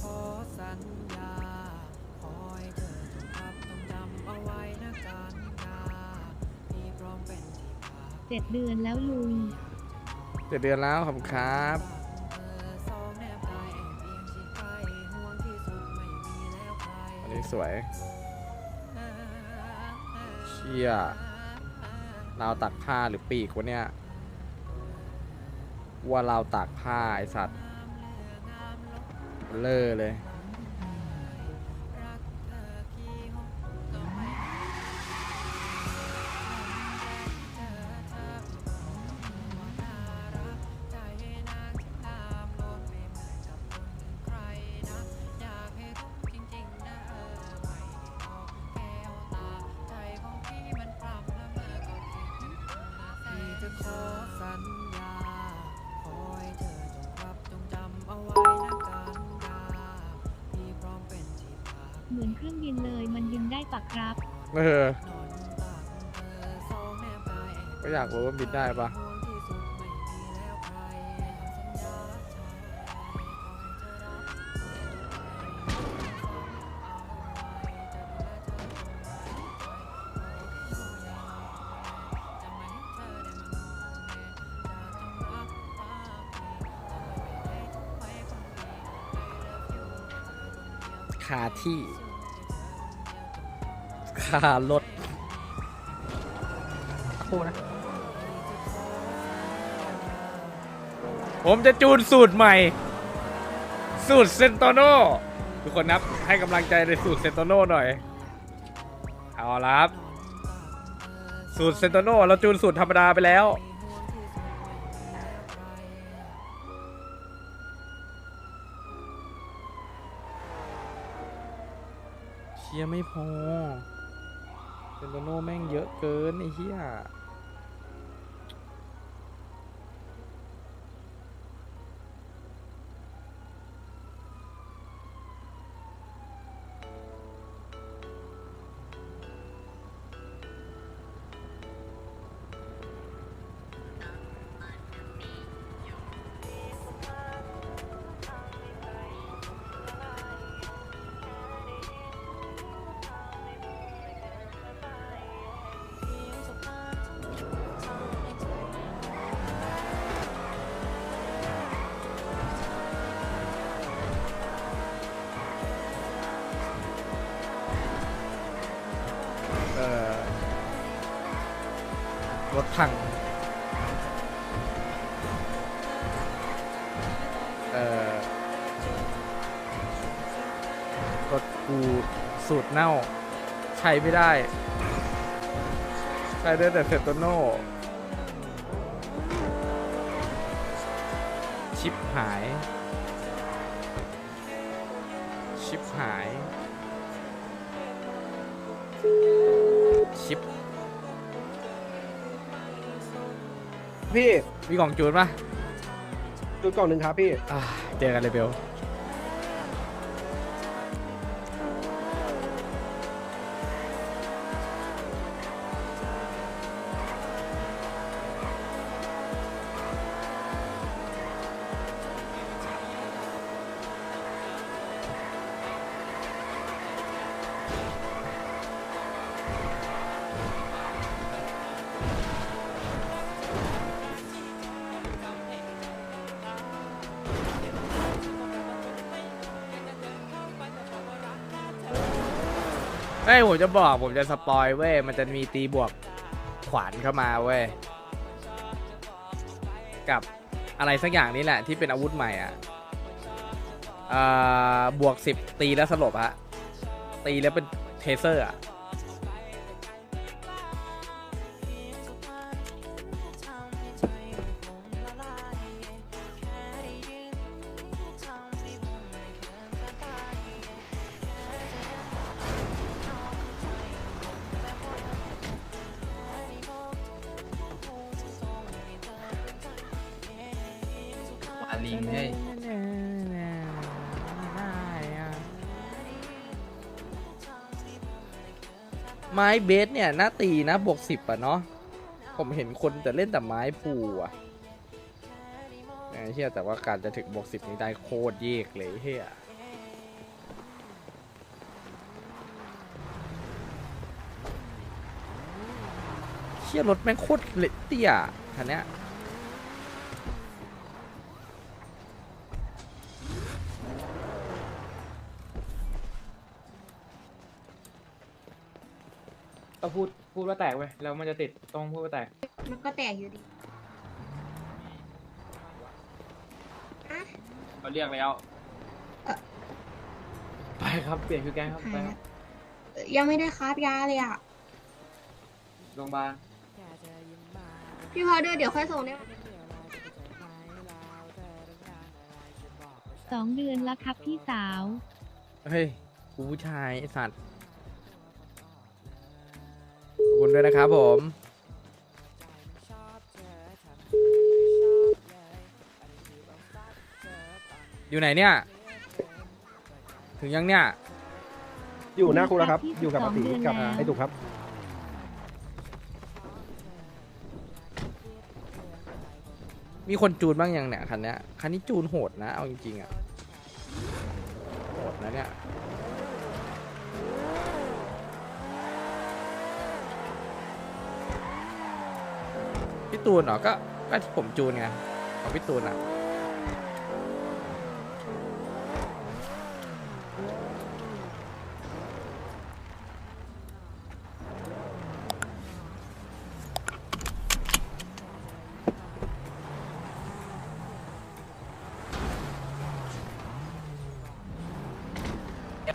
ขอสัญญาขอให้เธอจงรับจงจำเอาไว้นะการดาพี่พร้อมเป็นที่พักเจ็ดเดือนแล้วลุง เจ็ดเดือนแล้วขอบคุณครับ เธอสองแนบกายแอบเอียงชิดไปห่วงที่สุดไม่มีแล้วใครอันนี้สวย เชี่ยราวตักผ้าหรือปีกวะเนี่ย ว่าราวตากผ้าไอสัตว์ เลอะเลย ปะครับ เออนอนตักเธอสองแนบกายแอบก็อยากรู้ว่าบินได้ปะห่วงที่สุดไม่มีแล้วใครทำสัญญาชายขอให้เธอรับคาที่ คารถคู่นะ ผมจะจูนสูตรใหม่ สูตรเซนโตโนทุกคนนับให้กำลังใจในสูตรเซนโตโนหน่อย เอาละครับ สูตรเซนโตโนเราจูนสูตรธรรมดาไปแล้ว เชียร์ไม่พอ เซนโตโนแม่งเยอะเกินไอ้เหี้ย พัง เอ่อรถกูสูตรเน่า ใช้ไม่ได้ ใช้ได้แต่เซตโตโน่ชิปหาย ชิปหาย ชิป พี่มีกล่องจูนปะดูกล่องหนึ่งครับพี่ อ่าเจอกันเลยเบล เฮ้ยผมจะบอกผมจะสปอยเว้ยมันจะมีตีบวกขวานเข้ามาเว้ยกับอะไรสักอย่างนี้แหละ ที่เป็นอาวุธใหม่อะอ่าบวกสิบตีแล้วสลบฮะตีแล้วเป็นเทเซอร์อะ งเฮ้ยไม้เบสเนี่ยหน้าตีนะบวกสิบอะเนาะผมเห็นคนจะเล่นแต่ไม้ผูอะเฮียแต่ว่าการจะถึงบวกสิบนี้ได้โคตรเยกเลยเฮียเชี่ยรถแม่งโคตรเละเตี้ยคันเนี้ย พูดพูดว่าแตกเว้ยแล้วมันจะติดต้องพูดว่าแตกมันก็แตกอยู่ดีอะเราเรียกแล้วเอ่อไปครับเปลี่ยนคือแกงครับหายไปคแล้รับวเอ่อยังไม่ได้คราฟยาเลยอะ โรงพยาบาลพี่พอเดอร์เดี๋ยวค่อยส่งได้ไหมสองเดือนละครับพี่สาว เฮ้ย กูผู้ชายไอสัตว์ ด้วยนะครับผมอยู่ไหนเนี่ย ถึงยังเนี่ย อยู่หน้าคุกแล้วครับที่อยู่กับสปองฏิเดือนกับแล้วไอ้ตุกครับ มีคนจูนบ้างยังเนี่ยคันเนี้ยคันนี้จูนโหดนะ เอาจริงๆอะโหดนะเนี่ย พี่ตูนเหรอ ก็ก็ที่ผมจูนไงของพี่ตูนอะ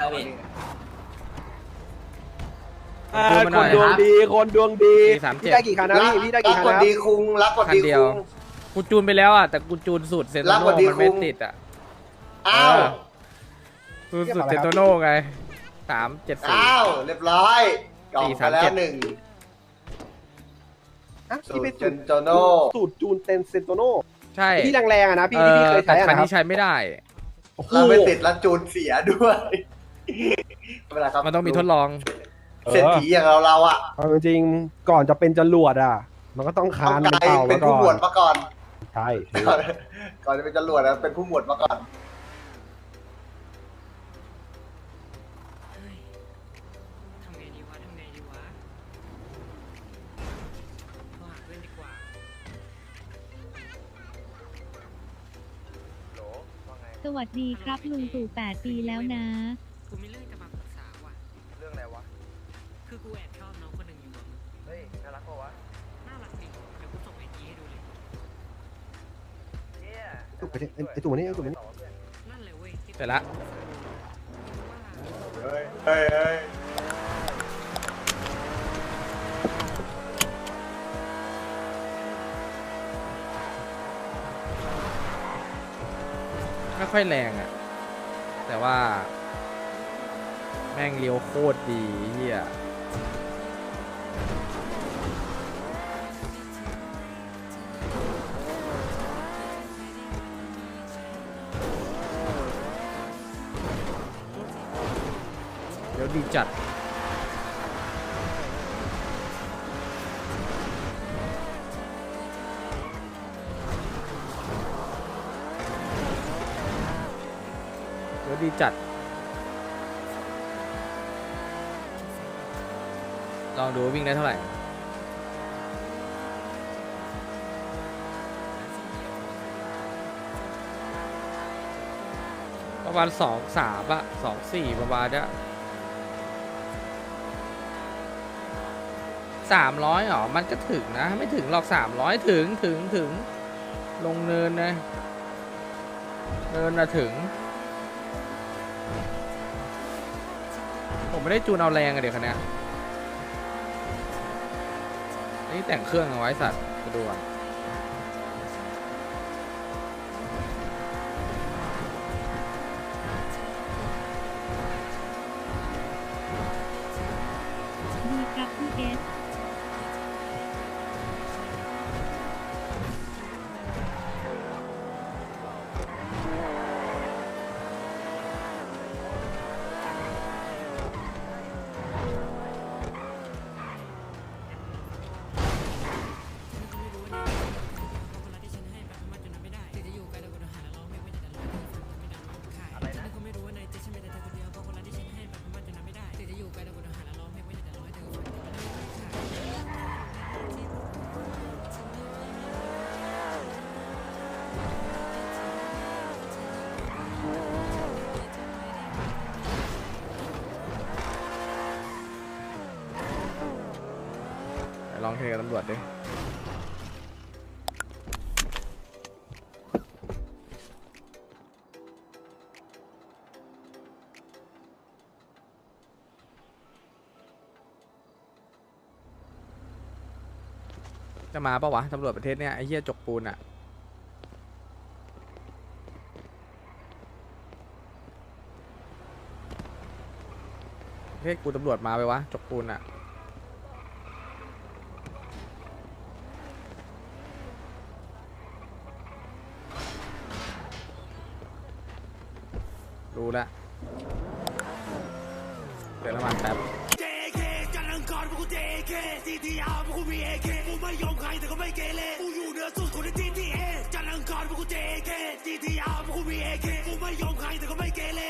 จู นมาหน่อยคนดวงดีคนดวงดีสี่สามเจ็ดพี่ได้กี่คันนะพี่พี่ได้รักี่กคันกว่านะดีคุงรักกว่าคันดีเดียว คุง กูจูนไปแล้วอะแต่กูจูนสูตรเซนโตรักโน่กว่าดีมันไม่คุ้ม ติดอะอ้าวสูตรสูตรเซนโตโน่ไงสามเจ็ดสี่ อ้าวเรียบร้อยกล่องสี่ไปสามแล้เจ็วด หนึ่งอะสูที่ตไปรเจสูตนรโจโน่สูตรจูนเต็นเซนโตโน่ใช่ที่แรงๆอะนะพี่เอที่พี่อเคยแต่ใช้อะคันนะครันี้บใช้ไม่ได้ โอ้โหเราไม่ติดแล้วจูนเสียด้วยไม่เป็นไรครับมันต้องมีทดลอง เศรษฐีอย่างเราเราๆอะเอาจริงๆก่อนจะเป็นจรวดอะ มันก็ต้องคาเอานไกลเป่าเป็มานก่ผู้อหมวดนมาก่อน ใช่ถูกก่อนก่อนจะเป็นจรวดนะเป็นผู้หมวดมาก่อนทำไงดีวะ ทำไงดีวะโทรหาเพื่อนดีกว่า สวัสดีครับลุงตู่แปดปีแล้วนะ กูมีเรื่อง ตุกไปดิไอ้ตัวนี้ไอ้ตัวนี้นั่นเลยเว้ยเสร็จละ เฮ้ยเฮ้ยเฮ้ยไม่ค่อยแรงอะแต่ว่า แม่งเลี้ยวโคตรดีเฮีย ดีจัดเดี๋ยวดีจัด ลองดูวิ่งได้เท่าไหร่ประมาณสองสามอะสองสี่ประมาณเนี้ย สามร้อยหรอมันก็ถึงนะ ไม่ถึงหรอกสามร้อยถึงถึงถึง ลงเนินนะเนินนะถึง ผมไม่ได้จูนเอาแรงอะเดี๋ยวคันนี้นี่แต่งเครื่องเอาไว้สัตว์จะดูอ่ ไปลองเทกับตำรวจดิจะมาปะวะตำรวจประเทศเนี้ยไอ้เหี้ยจกปูนอะเฮ้ยกูตำรวจมาไปวะจกปูนอะ รู้ละเดี๋ยวน้ำมันแป๊บกูไม่ยอมใครแต่ก็ไม่เกเรกูอยู่เหนือสุดคนใน GTA จันทร์อังคารพวกกู JK CTR พวกกู BAK กูไม่ยอมใครแต่ก็ไม่เกเร